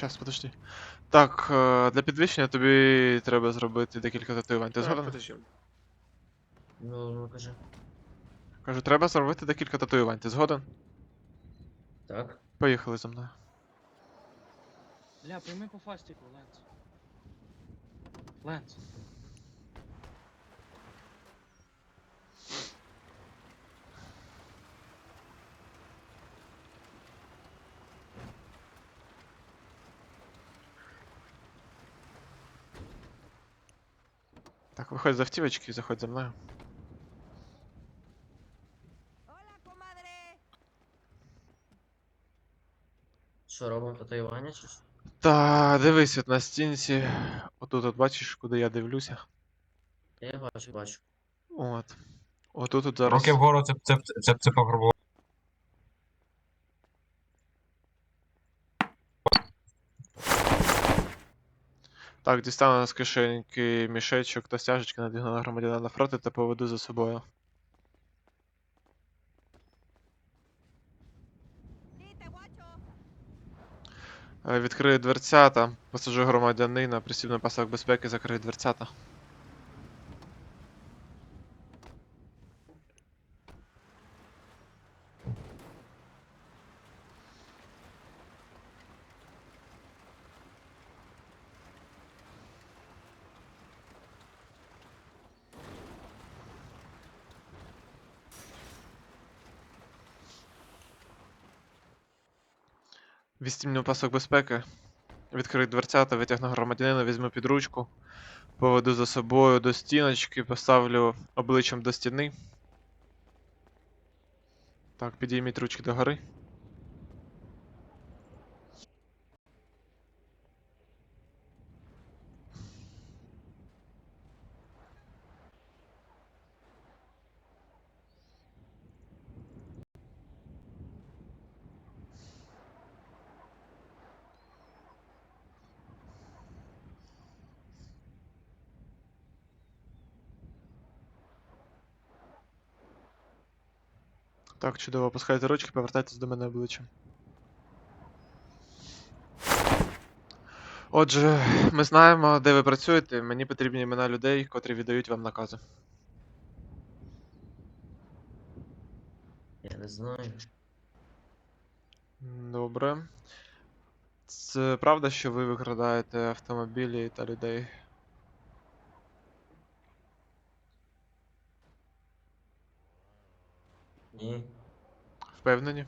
Щас, подожди. Так, е, для підвищення тобі треба зробити декілька татуювань. Ти згоден? подожди. Ну, ну кажи. Кажу, треба зробити декілька татуювань. Ти згоден? Так. Поїхали за мною. Бля, прийми по фастику, Ленс. Ленс. Так, виходь з автівочки і заходь за comadre. Що робимо татуювання чи що? Та дивись от на стінці. Отут от бачиш, куди я дивлюся. Я бачу, бачу. От. Отут от зараз. Руки вгору це, це, це, це пограбування. Так, дістану з кишеньки мішечок та стяжечки надягну на громадянина навпроти та поведу за собою. Е, Відкрию дверцята, посаджу громадянина, присів на пасок безпеки, закрию дверцята. Відстімню пасок безпеки, відкрию дверцята, витягну громадянина, візьму під ручку, поведу за собою до стіночки, поставлю обличчям до стіни. Так, підійміть ручки догори. Так, чудово, опускайте ручки, повертайтесь до мене обличчям. Отже, ми знаємо, де ви працюєте. Мені потрібні імена людей, котрі віддають вам накази. Я не знаю. Добре. Це правда, що ви викрадаєте автомобілі та людей? Ні, Впевнені?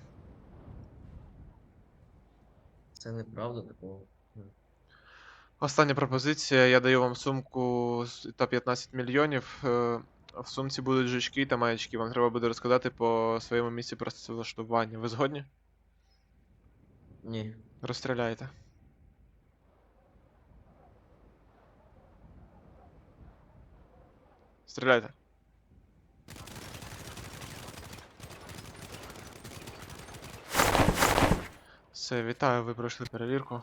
це неправда такого. Остання пропозиція. Я даю вам сумку з- та 15 мільйонів. Е, В сумці будуть жучки та маячки. Вам треба буде розкладати по своєму місці працевлаштування. Ви згодні? Ні. Розстріляйте. Стріляйте. Все, вітаю, ви пройшли перевірку.